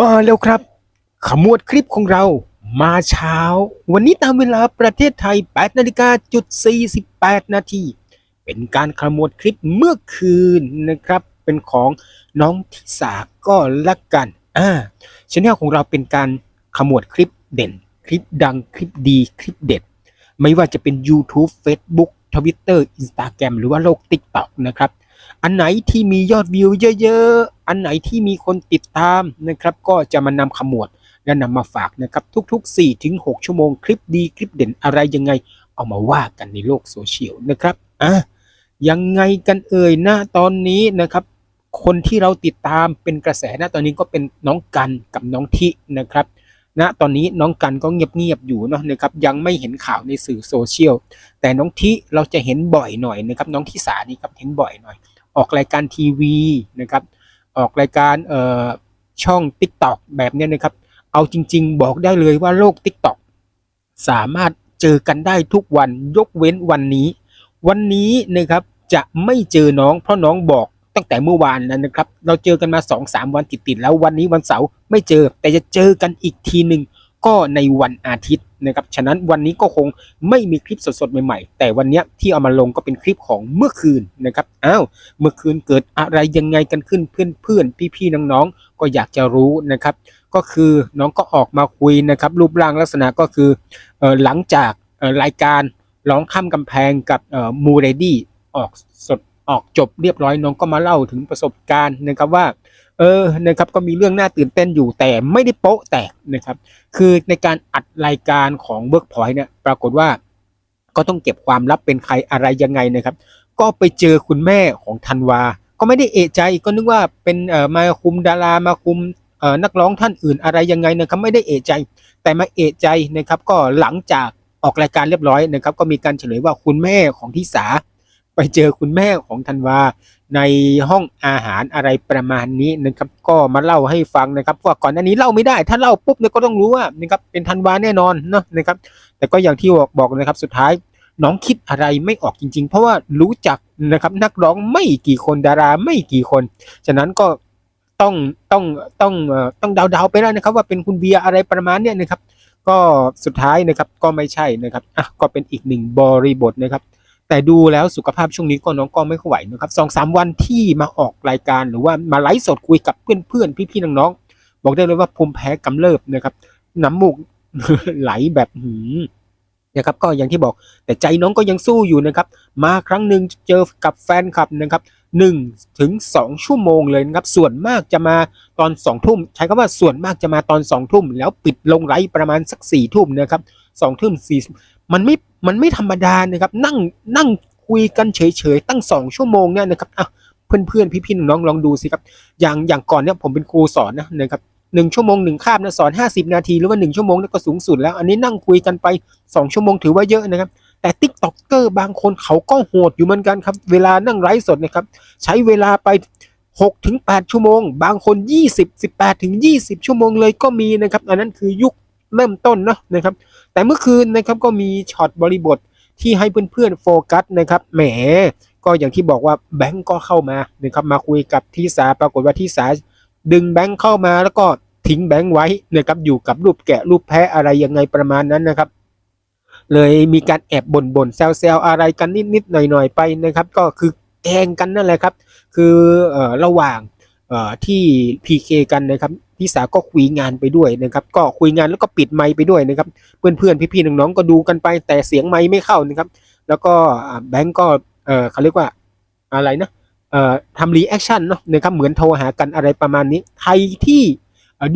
มาแล้วครับ ขมวดคลิปของเรามาเช้า วันนี้ตามเวลาประเทศไทย 8นาฬิกาจุด48 นาที เป็นการขมวดคลิปเมื่อคืนนะครับ เป็นของน้องทิสาก็ละกันอ่าช anel ของเราเป็นการขมวดคลิปเด่น คลิปดังคลิปดีคลิปเด็ด ไม่ว่าจะเป็น YouTube Facebook Twitter Instagram หรือว่าโลก TikTok นะครับ อันไหนที่มียอดวิวเยอะๆ อันไหนที่มีคนติดตามนะครับ ก็จะมานำขมวดและนำมาฝากนะครับ ทุกๆ4-6ชั่วโมงคลิปดีคลิปเด่นอะไรยังไง เอามาว่ากันในโลกโซเชียลนะครับอะยังไงกันเอ่ยนะตอนนี้นะครับ คนที่เราติดตามเป็นกระแสนะตอนนี้ก็เป็นน้องกันกับน้องทินะครับณตอนนี้น้องกันก็เงียบๆอยู่เนาะนะครับ ยังไม่เห็นข่าวในสื่อโซเชียลแต่น้องทิเราจะเห็นบ่อยหน่อยนะครับ น้องทิสานี่ครับเห็นบ่อยหน่อย ออกรายการทีวีนะครับ ออกรายการเอ่อช่อง Tik t o อกแบบนี้นะครับ เอาจริง ๆ บอกได้เลยว่าโลก Tik t o อกสามารถเจอกันได้ทุกวันยกเว้นวันนี้ วันนี้นะครับจะไม่เจอน้องเพราะน้องบอกตั้งแต่เมื่อวานแล้วนะครับ เราเจอกันมา2อสามวันติดๆแล้ววันนี้วันเสาร์ไม่เจอแต่จะเจอกันอีกทีหนึ่ง ก็ในวันอาทิตย์นะครับ ฉะนั้นวันนี้ก็คงไม่มีคลิปสดๆใหม่ๆ แต่วันนี้ที่เอามาลงก็เป็นคลิปของเมื่อคืนนะครับ อ้าว เมื่อคืนเกิดอะไรยังไงกันขึ้นเพื่อนๆ พี่ๆ น้องๆ ก็อยากจะรู้นะครับ ก็คือน้องก็ออกมาคุยนะครับ รูปร่างลักษณะก็คืออหลังจากรายการร้องข้ามกำแพงกับมูเรดี้ออกสดออกจบเรียบร้อยน้องก็มาเล่าถึงประสบการณ์นะครับว่า เออนะครับก็มีเรื่องน่าตื่นเต้นอยู่แต่ไม่ได้โป๊ะแตกนะครับ คือในการอัดรายการของเบิร์กพอยต์เนี่ยปรากฏว่าก็ต้องเก็บความลับเป็นใครอะไรยังไงนะครับ ก็ไปเจอคุณแม่ของธันวา ก็ไม่ได้เอะใจก็นึกว่าเป็นเอ่อมาคุมดารามาคุมเอ่อนักร้องท่านอื่นอะไรยังไงนะครับไม่ได้เอะใจ แต่มาเอะใจนะครับก็หลังจากออกรายการเรียบร้อยนะครับ ก็มีการเฉลยว่าคุณแม่ของทิสาไปเจอคุณแม่ของธันวา ในห้องอาหารอะไรประมาณนี้นะครับ ก็มาเล่าให้ฟังนะครับว่าก่อนหน้านี้เล่าไม่ได้ ถ้าเล่าปุ๊บเนี่ยก็ต้องรู้ว่านะครับเป็นธันวาแน่นอนเนาะนะครับ แต่ก็อย่างที่บอกบอกนะครับ สุดท้ายน้องคิดอะไรไม่ออกจริง ๆ เพราะว่ารู้จักนะครับนักร้องไม่กี่คนดาราไม่กี่คน ฉะนั้นก็ต้องต้องต้องเอ่อต้องเดาๆไปแล้วนะครับ ว่าเป็นคุณเบียร์อะไรประมาณเนี้ยนะครับ ก็สุดท้ายนะครับก็ไม่ใช่นะครับอะก็เป็นอีกหนึ่งบริบทนะครับ แต่ดูแล้วสุขภาพช่วงนี้ก็น้องก็ไม่ค่อยไหวนะครับสองสามวันที่มาออกรายการหรือว่ามาไลฟ์สดคุยกับเพื่อนๆพี่ๆน้องๆบอกได้เลยว่าภูมิแพ้กำเริบนะครับน้ำมูกไหลแบบหืมนะครับก็อย่างที่บอกแต่ใจน้องก็ยังสู้อยู่นะครับ มาครั้งหนึ่งเจอกับแฟนคลับนะครับหนึ่งถึงสองชั่วโมงเลยนะครับ ส่วนมากจะมาตอนสองทุ่ม ใช้คำว่าส่วนมากจะมาตอนสองทุ่ม แล้วปิดลงไลฟ์ประมาณสักสี่ทุ่มนะครับสองทุ่มสี่ มันไม่มันไม่ธรรมดานะครับ นั่งนั่งคุยกันเฉยๆตั้งสองชั่วโมงเนี่ยนะครับอะเพื่อนๆพี่ๆน้องๆลองดูสิครับ อย่างอย่างก่อนเนี่ยผมเป็นครูสอนนะนะครับหนึ่งชั่วโมงหนึ่งคาบนะสอนห้าสิบนาทีหรือว่าหนึ่งชั่วโมงนี่ก็สูงสุดแล้ว อันนี้นั่งคุยกันไปสองชั่วโมงถือว่าเยอะนะครับ แต่ติ๊กต็อกเกอร์บางคนเขาก็โหดอยู่เหมือนกันครับ เวลานั่งไลฟ์สดนะครับ ใช้เวลาไป6ถึง8ชั่วโมง บางคน20 18ถึง20ชั่วโมงเลยก็มีนะครับ อันนั้นคือยุค เริ่มต้นเนาะนะครับ แต่เมื่อคืนนะครับก็มีช็อตบริบทที่ให้เพื่อนๆโฟกัสนะครับแหมก็อย่างที่บอกว่าแบงก์ก็เข้ามานะครับมาคุยกับทีสาปรากฏว่าทีสาดึงแบงก์เข้ามาแล้วก็ทิ้งแบงก์ไว้นะครับอยู่กับรูปแกะรูปแพะอะไรยังไงประมาณนั้นนะครับ เลยมีการแอบบ่นบ่นแซวๆอะไรกันนิดๆหน่อยๆไปนะครับ ก็คือแกงกันนั่นแหละครับ คือเออระหว่าง ที่ PK กันนะครับพี่สาก็คุยงานไปด้วยนะครับ ก็คุยงานแล้วก็ปิดไมค์ไปด้วยนะครับ เพื่อนๆพี่ๆน้องๆก็ดูกันไป แต่เสียงไมค์ไม่เข้านะครับ แล้วก็แบงก์ก็เออเขาเรียกว่าอะไรนะเอ่อทำรีแอคชั่นเนาะนะครับเหมือนโทรหากันอะไรประมาณนี้ใครที่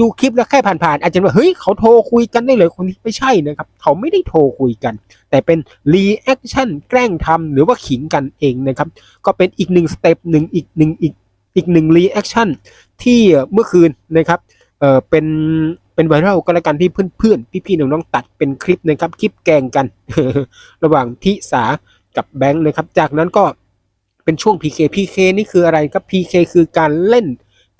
ดูคลิปแล้วแค่ผ่านๆอาจจะว่าเฮ้ยเขาโทรคุยกันได้เลยคนนี้ไม่ใช่นะครับ เขาไม่ได้โทรคุยกัน แต่เป็นรีแอคชั่นแกล้งทำหรือว่าขิงกันเองนะครับ ก็เป็นอีกหนึ่งสเต็ปหนึ่งอีกหนึ่งอีก อีกหนึ่งรีแอคชั่นที่เมื่อคืนนะครับเออเป็นเป็นไวรัลก็แล้วกันที่เพื่อนๆ พี่ๆน้องๆตัดเป็นคลิปนะครับคลิปแกงกัน ระหว่างทิสากับแบงค์นะครับ จากนั้นก็เป็นช่วง PK PK นี่คืออะไรครับ PK คือการเล่น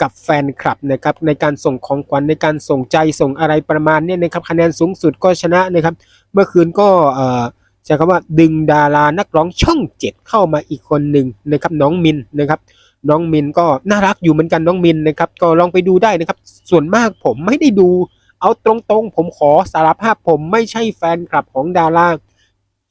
กับแฟนคลับนะครับในการส่งของขวัญในการส่งใจส่งอะไรประมาณนี้นะครับคะแนนสูงสุดก็ชนะนะครับ เมื่อคืนก็เอ่อใช้คำว่าดึงดารานักร้องช่องเจ็ดเข้ามาอีกคนหนึ่งนะครับน้องมินนะครับ น้องมินก็น่ารักอยู่เหมือนกันน้องมินนะครับ ก็ลองไปดูได้นะครับ ส่วนมากผมไม่ได้ดู เอาตรงๆ ผมขอสารภาพผมไม่ใช่แฟนคลับของดารา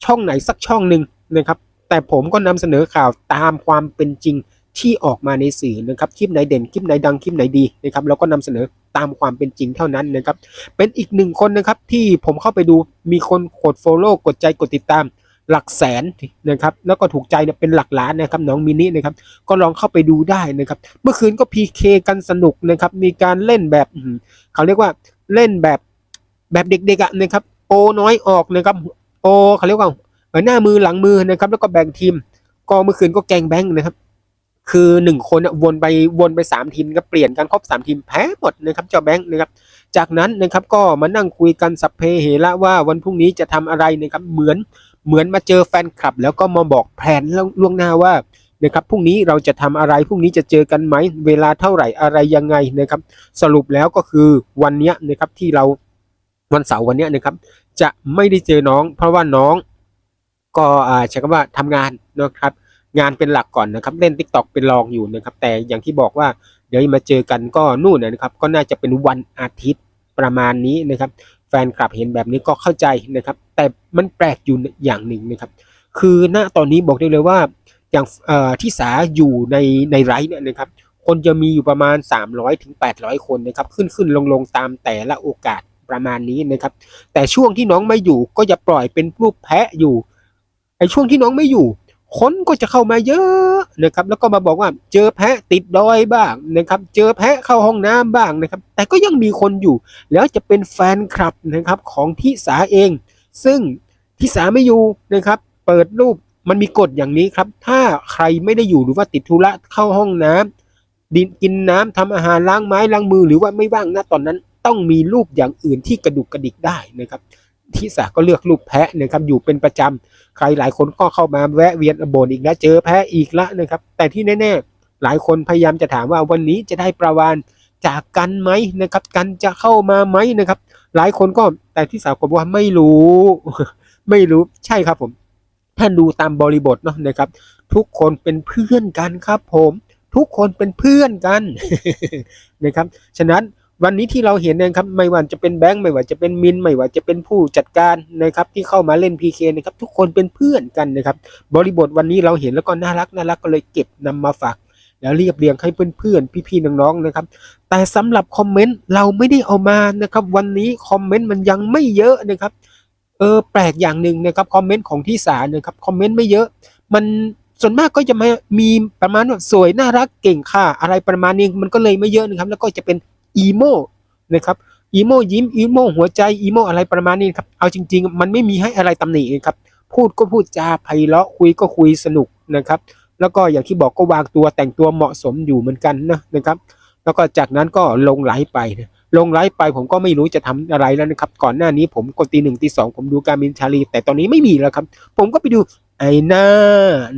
ช่องไหนสักช่องหนึ่งนะครับ แต่ผมก็นำเสนอข่าวตามความเป็นจริงที่ออกมาในสื่อนะครับคลิปไหนเด่นคลิปไหนดังคลิปไหนดีนะครับเราก็นำเสนอตามความเป็นจริงเท่านั้นนะครับ เป็นอีกหนึ่งคนนะครับที่ผมเข้าไปดูมีคนกด follow กดใจกดติดตาม หลักแสนนะครับแล้วก็ถูกใจเนี่ยเป็นหลักล้านนะครับน้องมินินะครับก็ลองเข้าไปดูได้นะครับเมื่อคืนก็ PK กันสนุกนะครับมีการเล่นแบบเขาเรียกว่าเล่นแบบแบบเด็กๆอะนะครับโอน้อยออกนะครับโอเขาเรียกว่าหน้ามือหลังมือนะครับแล้วก็แบ่งทีม ก็เมื่อคืนก็แกงแบงค์นะครับคือหนึ่งคนวนไปวนไปสามทีมก็เปลี่ยนกันครบสามทีมแพ้หมดนะครับเจ้าแบงค์นะครับจากนั้นนะครับก็มานั่งคุยกันสัพเพเหระว่าวันพรุ่งนี้จะทำอะไรนะครับเหมือน เหมือนมาเจอแฟนคลับ แล้วก็มาบอกแผนล่วงหน้าว่านะครับพรุ่งนี้เราจะทำอะไรพรุ่งนี้จะเจอกันไหมเวลาเท่าไหร่อะไรยังไงนะครับ สรุปแล้วก็คือวันเนี้ยนะครับที่เราวันเสาร์วันเนี้ยนะครับ จะไม่ได้เจอน้อง เพราะว่าน้องก็อ่าใช้คำว่าทำงานนะครับงานเป็นหลักก่อนนะครับเล่น t ิ k t o k เป็นรองอยู่นะครับ แต่อย่างที่บอกว่าเดี๋ยวมาเจอกันก็นู่นนะครับ ก็น่าจะเป็นวันอาทิตย์ประมาณนี้นะครับ แฟนคลับเห็นแบบนี้ก็เข้าใจนะครับ แต่มันแปลกอยู่อย่างหนึ่งนะครับ คือณตอนนี้บอกได้เลยว่าอย่างที่สาอยู่ในในไลฟ์เนี่ยนะครับ คนจะมีอยู่ประมาณ 300ถึง800 คนนะครับ ขึ้นขึ้นลงลงตามแต่ละโอกาสประมาณนี้นะครับ แต่ช่วงที่น้องไม่อยู่ก็จะปล่อยเป็นรูปแพะอยู่ไอ้ช่วงที่น้องไม่อยู่ คนก็จะเข้ามาเยอะนะครับ แล้วก็มาบอกว่าเจอแพะติดดอยบ้างนะครับ เจอแพะเข้าห้องน้ำบ้างนะครับ แต่ก็ยังมีคนอยู่ แล้วจะเป็นแฟนคลับนะครับของทิสาเอง ซึ่งทิสาไม่อยู่นะครับ เปิดรูปมันมีกฎอย่างนี้ครับ ถ้าใครไม่ได้อยู่หรือว่าติดธุระเข้าห้องน้ำดินกินน้ำทำอาหารล้างไม้ล้างมือ หรือว่าไม่ว่างนะตอนนั้น ต้องมีรูปอย่างอื่นที่กระดุกกระดิกได้นะครับ ทิสาก็เลือกรูปแพะนะครับอยู่เป็นประจำใครหลายคนก็เข้ามาแวะเวียนบ่นอีกแล้วเจอแพ้อีกแล้วนะครับ แต่ที่แน่ๆ หลายคนพยายามจะถามว่าวันนี้จะได้ประวานจากกันไหมนะครับ กันจะเข้ามาไหมนะครับ หลายคนก็แต่ที่สาวก็บอกว่าไม่รู้ ไม่รู้ใช่ครับผมถ้าดูตามบริบทเนาะนะครับ ทุกคนเป็นเพื่อนกันครับผม ทุกคนเป็นเพื่อนกันนะครับ ฉะนั้น วันนี้ที่เราเห็นนะครับไม่ว่าจะเป็นแบงค์ไม่ว่าจะเป็นมินไม่ว่าจะเป็นผู้จัดการนะครับที่เข้ามาเล่น PK นะครับทุกคนเป็นเพื่อนกันนะครับบริบทวันนี้เราเห็นแล้วก็น่ารักน่ารักก็เลยเก็บนำมาฝากแล้วเรียบเรียงให้เพื่อนๆพี่ๆน้องๆนะครับ แต่สำหรับคอมเมนต์เราไม่ได้เอามานะครับ วันนี้คอมเมนต์มันยังไม่เยอะนะครับเออแปลกอย่างหนึ่งนะครับคอมเมนต์ของที่สานะครับคอมเมนต์ไม่เยอะ มันส่วนมากก็จะมามีประมาณว่าสวยน่ารักเก่งค่ะ อะไรประมาณนี้มันก็เลยไม่เยอะนะครับ แล้วก็จะเป็น อีโมนะครับอีโมยิ้มอีโมหัวใจอีโมอะไรประมาณนี้ครับเอาจริง ๆ มันไม่มีให้อะไรตำหนิครับพูดก็พูดจาไพเราะคุยก็คุยสนุกนะครับ แล้วก็อย่างที่บอกก็วางตัวแต่งตัวเหมาะสมอยู่เหมือนกันนะนะครับ แล้วก็จากนั้นก็ลงไลฟ์ไปนะลงไลฟ์ไปผมก็ไม่รู้จะทำอะไรแล้วนะครับ ก่อนหน้านี้ผมกดตีหนึ่งตีสองผมดูการมินชาลี แต่ตอนนี้ไม่มีแล้วครับ ผมก็ไปดูไอนา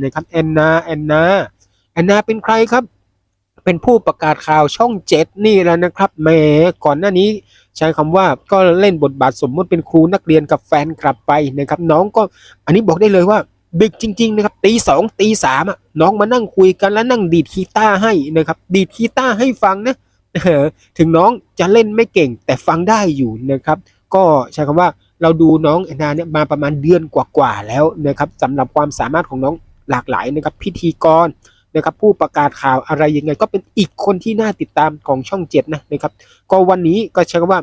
นะครับแอนนาแอนนาแอนนาเป็นใครครับ เป็นผู้ประกาศข่าวช่องเจ็ดนี่แหละนะครับแหมก่อนหน้านี้ใช้คำว่าก็เล่นบทบาทสมมติเป็นครูนักเรียนกับแฟนกลับไปนะครับ น้องก็อันนี้บอกได้เลยว่าดึกจริง ๆ นะครับตีสองตีสามน้องมานั่งคุยกันแล้วนั่งดีดกีตาร์ให้นะครับ ดีดกีตาร์ให้ฟังนะถึงน้องจะเล่นไม่เก่งแต่ฟังได้อยู่นะครับ ก็ใช้คำว่าเราดูน้องแอนนาเนี่ยมาประมาณเดือนกว่าๆแล้วนะครับสำหรับความสามารถของน้องหลากหลายนะครับพิธีกร นะครับ ผู้ประกาศข่าวอะไรยังไง ก็เป็นอีกคนที่น่าติดตามของช่องเจ็ดนะนะครับ ก็วันนี้ก็ใช้คำว่า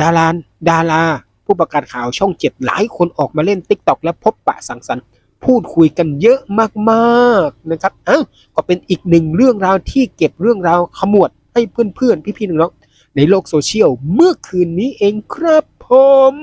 ดาราดารา ผู้ประกาศข่าวช่องเจ็ดหลายคนออกมาเล่น t ิ k t o k และพบปะสังสรรค์พูดคุยกันเยอะมากๆนะครับอ้าวก็เป็นอีกหนึ่งเรื่องราวที่เก็บเรื่องราวขมวดให้เพื่อนๆ พี่ๆน้องๆในโลกโซเชียลเมื่อคืนนี้เองครับผม